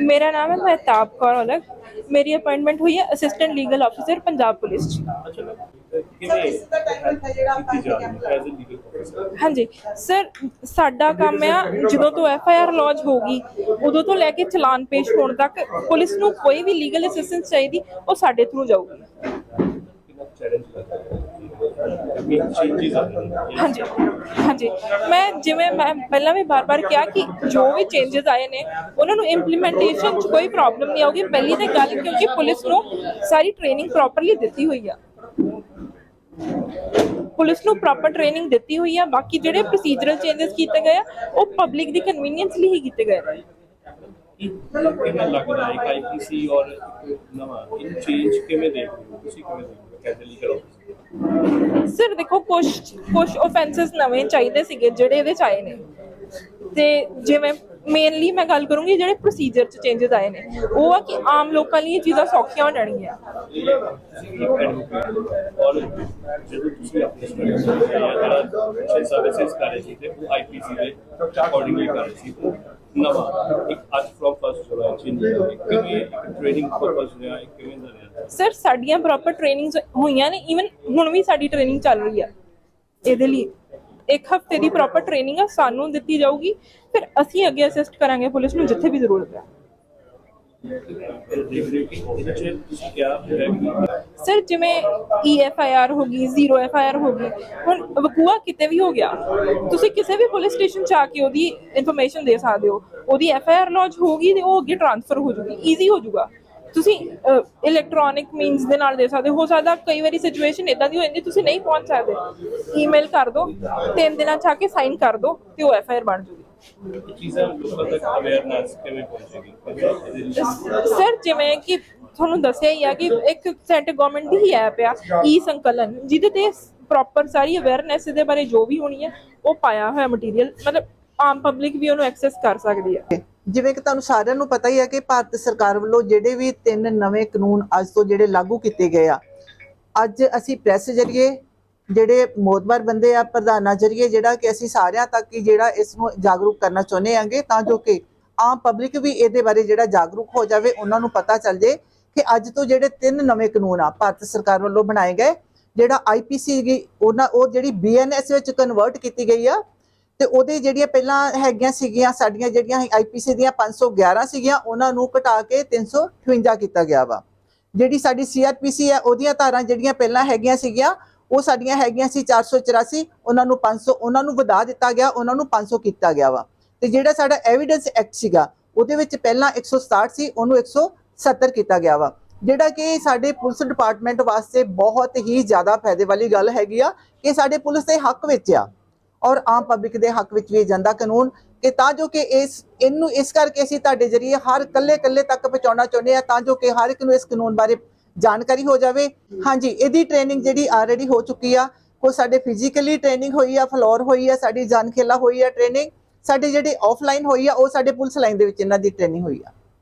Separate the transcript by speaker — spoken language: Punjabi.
Speaker 1: ਮੇਰਾ ਨਾਮ ਹੈ ਮਹਿਤਾਬ ਕੌਰ ਔਲਖ ਮੇਰੀ ਅਪਾਇੰਟਮੈਂਟ ਹੋਈ ਹੈ assistant legal officer Punjab police 'ਚ
Speaker 2: ਹੈ
Speaker 1: ਹਾਂਜੀ ਸਰ ਸਾਡਾ ਕੰਮ ਆ ਜਦੋਂ ਤੋਂ ਐਫ ਆਈ ਆਰ ਲੌਂਚ ਹੋਗੀ ਉਦੋਂ ਤੋਂ ਲੈ ਕੇ ਚਲਾਨ ਪੇਸ਼ ਹੋਣ ਤੱਕ ਪੁਲਿਸ ਨੂੰ ਕੋਈ ਵੀ ਲੀਗਲ ਅਸਿਸਟੈਂਸ ਚਾਹੀਦੀ ਉਹ ਸਾਡੇ ਥਰੂ ਜਾਊਗੀ ਹਾਂਜੀ ਹਾਂਜੀ। ਮੈਂ ਜਿਵੇਂ ਮੈਂ ਪਹਿਲਾਂ ਵੀ ਬਾਰ-ਬਾਰ ਕਿਹਾ ਕਿ ਜੋ ਵੀ ਚੇਂਜਸ ਆਏ ਨੇ ਉਹਨਾਂ ਨੂੰ ਇੰਪਲੀਮੈਂਟੇਸ਼ਨ 'ਚ ਕੋਈ ਪ੍ਰੋਬਲਮ ਨਹੀਂ ਆਉਗੀ ਪਹਿਲੀ ਤਾਂ ਗੱਲ ਕਿਉਂਕਿ ਪੁਲਿਸ ਨੂੰ ਸਾਰੀ ਟ੍ਰੇਨਿੰਗ ਪ੍ਰੋਪਰਲੀ ਦਿੱਤੀ ਹੋਈ ਆ। ਪੁਲਿਸ ਨੂੰ ਪ੍ਰੋਪਰ ਟ੍ਰੇਨਿੰਗ ਦਿੱਤੀ ਹੋਈ ਆ। ਬਾਕੀ ਜਿਹੜੇ ਪ੍ਰੋਸੀਜਰਲ ਚੇਂਜਸ ਕੀਤੇ ਗਏ ਆ ਉਹ ਪਬਲਿਕ ਦੀ ਕਨਵੀਨੀਅੰਸ ਲਈ ਹੀ ਕੀਤੇ ਗਏ ਨੇ।
Speaker 2: ਕੀ ਕਿਵੇਂ ਲੱਗਦਾ ਹੈ? ਇੱਕ ਆਈਪੀਸੀ ਔਰ ਨਵਾਂ ਇਹ ਚੇਂਜ ਕਿਵੇਂ ਦੇਖਦੇ ਹੋ? ਤੁਸੀਂ ਕਿਵੇਂ ਦੇਖਦੇ ਲੀਗਲ ਆਫਿਸਰ
Speaker 1: ਸਰ ਦੇਖੋ ਕੁਝ ਕੁਝ ਆਫੈਂਸਸ ਨਵੇਂ ਚਾਹੀਦੇ ਸੀਗੇ ਜਿਹੜੇ ਇਹਦੇ ਚ ਆਏ ਨੇ। ਤੇ ਜਿਵੇਂ ਮੇਨਲੀ ਮੈਂ ਗੱਲ ਕਰੂੰਗੀ ਜਿਹੜੇ ਪ੍ਰੋਸੀਜਰ ਚ ਚੇਂਜਸ ਆਏ ਨੇ। ਉਹ ਆ ਕਿ ਆਮ ਲੋਕਾਂ ਲਈ ਇਹ ਚੀਜ਼ਾਂ ਸੌਖੀਆਂ ਹੋ ਜਾਣਗੀਆਂ।
Speaker 2: ਔਰ ਜਦੋਂ ਤੁਸੀਂ ਆਪਣੇ ਜਿਹੜਾ ਸਰਵਿਸਿਜ਼ ਕਰ ਰਹੇ ਸੀ ਤੇ ਉਹ ਆਈਪੀਸੀ ਦੇ ਅਕੋਰਡਿੰਗਲੀ ਕਰ ਰਹੇ ਸੀ ਨਵਾਂ ਇੱਕ ਅੱਜ ਫਰਮ ਫਸਟ ਜੁਲਾਈ ਚੇਂਜ ਹੋਇਆ ਇੱਕ ਟ੍ਰੇਨਿੰਗ ਪਰਪਸ ਰਿਹਾ ਇੱਕ
Speaker 1: ਸਰ ਸਾਡੀਆਂ ਪ੍ਰੋਪਰ ਟ੍ਰੇਨਿੰਗਸ ਹੋਈਆਂ ਨੇ ਇਵਨ ਹੁਣ ਵੀ ਸਾਡੀ ਟ੍ਰੇਨਿੰਗ ਚੱਲ ਰਹੀ ਆ। ਇਹਦੇ ਲਈ ਇੱਕ ਹਫ਼ਤੇ ਦੀ ਪ੍ਰੋਪਰ ਟ੍ਰੇਨਿੰਗ ਆ, ਸਾਨੂੰ ਦਿੱਤੀ ਜਾਊਗੀ। ਫਿਰ ਅਸੀਂ ਅੱਗੇ ਅਸਿਸਟ ਕਰਾਂਗੇ ਪੁਲਿਸ ਨੂੰ, ਜਿੱਥੇ ਵੀ ਜ਼ਰੂਰਤ ਹੈ ਸਰ, ਜਿਵੇਂ ਈਐਫਆਈਆਰ ਹੋ ਗਈ ਜ਼ੀਰੋ ਐਫਆਈਆਰ ਹੋ ਗਈ, ਹੁਣ ਵਕੂਆ ਕਿਤੇ ਵੀ ਹੋ ਗਿਆ, ਤੁਸੀਂ ਕਿਸੇ ਵੀ ਪੁਲਿਸ ਸਟੇਸ਼ਨ ਚ ਆ ਕੇ ਉਹਦੀ ਇਨਫੋਰਮੇਸ਼ਨ ਦੇ ਸਕਦੇ ਹੋ। ਉਹਦੀ ਐਫਆਈਆਰ ਲੌਂਚ ਹੋਗੀ ਤੇ ਉਹ ਅੱਗੇ ਟ੍ਰਾਂਸਫਰ ਹੋ ਜੂਗੀ ਈਜ਼ੀ ਹੋ ਜਾਊਗਾ ਤੁਸੀਂ ਇਲੈਕਟ੍ਰੋਨਿਕ ਮੀਨਸ ਦੇ ਨਾਲ ਦੇ ਸਕਦੇ ਹੋ। ਸਕਦਾ ਕਈ ਵਾਰੀ ਸਿਚੁਏਸ਼ਨ ਇਦਾਂ ਦੀ ਹੋ ਜਾਂਦੀ, ਤੁਸੀਂ ਨਹੀਂ ਪਹੁੰਚ ਸਕਦੇ। ਈਮੇਲ ਕਰ ਦਿਓ ਤਿੰਨ ਦਿਨਾਂ ਚ ਆ ਕੇ ਸਾਈਨ ਕਰ ਦਿਓ ਤੇ ਉਹ ਐਫਆਈਆਰ ਬਣ ਜੂਗੀ।
Speaker 2: ਚੀਜ਼ਾਂ ਲੋਕਾਂ ਤੱਕ ਅਵੇਅਰਨੈਸ ਕਿਵੇਂ ਪਹੁੰਚੇਗੀ
Speaker 1: ਸਰ, ਜਿਵੇਂ ਕਿ ਤੁਹਾਨੂੰ ਦੱਸਿਆ ਹੀ ਆ ਕਿ ਇੱਕ ਸੈਂਟਰ ਗਵਰਨਮੈਂਟ ਦੀ ਹੀ ਐਪ ਆ ਈ ਸੰਕਲਨ ਜਿਹਦੇ ਤੇ ਪ੍ਰੋਪਰ ਸਾਰੀ ਅਵੇਅਰਨੈਸ ਦੇ ਬਾਰੇ ਜੋ ਵੀ ਹੋਣੀ ਹੈ ਉਹ ਪਾਇਆ ਹੋਇਆ ਮਟੀਰੀਅਲ ਮਤਲਬ ਆਮ ਪਬਲਿਕ ਵੀ ਉਹਨੂੰ ਐਕਸੈਸ ਕਰ ਸਕਦੀ ਹੈ
Speaker 3: ਜਿਵੇਂ ਕਿ ਤੁਹਾਨੂੰ ਸਾਰਿਆਂ ਨੂੰ ਪਤਾ ਹੀ ਹੈ ਕਿ ਭਾਰਤ ਸਰਕਾਰ ਵੱਲੋਂ ਜਿਹੜੇ ਵੀ ਤਿੰਨ ਨਵੇਂ ਕਾਨੂੰਨ ਅੱਜ ਤੋਂ ਜਿਹੜੇ ਲਾਗੂ ਕੀਤੇ ਗਏ ਆ, ਅੱਜ ਅਸੀਂ ਪ੍ਰੈਸ ਜਰੀਏ ਜਿਹੜੇ ਮੋਦਬਰ ਬੰਦੇ ਆ, ਪ੍ਰਧਾਨਾਂ ਜਰੀਏ ਜਿਹੜਾ ਕਿ ਅਸੀਂ ਸਾਰਿਆਂ ਤੱਕ ਹੀ ਜਿਹੜਾ ਇਸ ਨੂੰ ਜਾਗਰੂਕ ਕਰਨਾ ਚਾਹੁੰਦੇ ਆਂਗੇ ਤਾਂ ਜੋ ਕਿ ਆਮ ਪਬਲਿਕ ਵੀ ਇਹਦੇ ਬਾਰੇ ਜਿਹੜਾ ਜਾਗਰੂਕ ਹੋ ਜਾਵੇ, ਉਹਨਾਂ ਨੂੰ ਪਤਾ ਚੱਲ ਜੇ ਕਿ ਅੱਜ ਤੋਂ ਜਿਹੜੇ ਤਿੰਨ ਨਵੇਂ ਕਾਨੂੰਨ ਆ ਭਾਰਤ ਸਰਕਾਰ ਵੱਲੋਂ ਬਣਾਏ ਗਏ, ਜਿਹੜਾ ਆਈਪੀਸੀ ਦੀ ਉਹਨਾਂ, ਉਹ ਜਿਹੜੀ ਬੀਐਨਐਸ ਵਿੱਚ ਕਨਵਰਟ ਕੀਤੀ ਗਈ ਆ ਤੇ ਉਹਦੇ ਜਿਹੜੀਆਂ ਪਹਿਲਾਂ ਹੈਗੀਆਂ ਸੀਗੀਆਂ, ਸਾਡੀਆਂ ਜਿਹੜੀਆਂ ਆਈਪੀਸੀ ਦੀਆਂ 511 ਸੀਗੀਆਂ, ਉਹਨਾਂ ਨੂੰ ਘਟਾ ਕੇ 358 ਕੀਤਾ ਗਿਆ ਵਾ। ਜਿਹੜੀ ਸਾਡੀ ਸੀਆਰਪੀਸੀ ਹੈ, ਉਹਦੀਆਂ ਧਾਰਾਂ ਜਿਹੜੀਆਂ ਪਹਿਲਾਂ ਹੈਗੀਆਂ ਸੀਗੀਆਂ, ਉਹ ਸਾਡੀਆਂ ਹੈਗੀਆਂ ਸੀ 484 ਉਹਨਾਂ ਨੂੰ 500 ਉਹਨਾਂ ਨੂੰ ਵਧਾ ਦਿੱਤਾ ਗਿਆ, ਉਹਨਾਂ ਨੂੰ 500 ਕੀਤਾ ਗਿਆ ਵਾ। ਤੇ ਜਿਹੜਾ ਸਾਡਾ ਐਵੀਡੈਂਸ ਐਕਟ ਸੀਗਾ, ਉਹਦੇ ਵਿੱਚ ਪਹਿਲਾਂ 167 ਸੀ ਉਹਨੂੰ 170 ਕੀਤਾ ਗਿਆ ਵਾ। ਜਿਹੜਾ ਕਿ ਸਾਡੇ ਪੁਲਿਸ ਡਿਪਾਰਟਮੈਂਟ ਵਾਸਤੇ ਬਹੁਤ ਹੀ ਜ਼ਿਆਦਾ ਫਾਇਦੇ ਵਾਲੀ ਗੱਲ ਹੈਗੀ ਆ, ਕਿ ਸਾਡੇ ਪੁਲਿਸ ਦੇ ਹੱਕ ਵਿੱਚ ਆ। ਔਰ ਆਮ ਪਬਲਿਕ ਦੇ ਹੱਕ ਵਿੱਚ ਵੀ ਇਹ ਜਾਂਦਾ ਕਾਨੂੰਨ ਕਿ ਤਾਂ ਜੋ ਕਿ ਇਸ, ਇਹਨੂੰ ਇਸ ਕਰਕੇ ਅਸੀਂ ਤੁਹਾਡੇ ਜਰੀਏ ਹਰ ਕੱਲੇ ਕੱਲੇ ਤੱਕ ਪਹੁੰਚਾਉਣਾ ਚਾਹੁੰਦੇ ਆ ਤਾਂ ਜੋ ਕਿ ਹਰ ਇੱਕ ਨੂੰ ਇਸ ਕਾਨੂੰਨ ਬਾਰੇ ਜਾਣਕਾਰੀ ਹੋ ਜਾਵੇ। ਹਾਂਜੀ, ਇਹਦੀ ਟ੍ਰੇਨਿੰਗ ਜਿਹੜੀ ਆਲਰੇਡੀ ਹੋ ਚੁੱਕੀ ਆ ਕੋਈ ਸਾਡੇ ਫਿਜ਼ੀਕਲੀ ਟ੍ਰੇਨਿੰਗ ਹੋਈ ਆ, ਫਲੋਰ ਹੋਈ ਆ, ਸਾਡੀ ਜਾਨਖੇਲਾ ਹੋਈ ਆ ਟ੍ਰੇਨਿੰਗ ਸਾਡੇ ਜਿਹੜੇ ਆਫਲਾਈਨ ਹੋਈ ਆ, ਉਹ ਸਾਡੇ ਪੁਲਿਸ ਲਾਈਨ ਦੇ ਵਿੱਚ ਇਹਨਾਂ ਦੀ ਟ੍ਰੇਨਿੰਗ ਹੋਈ ਆ।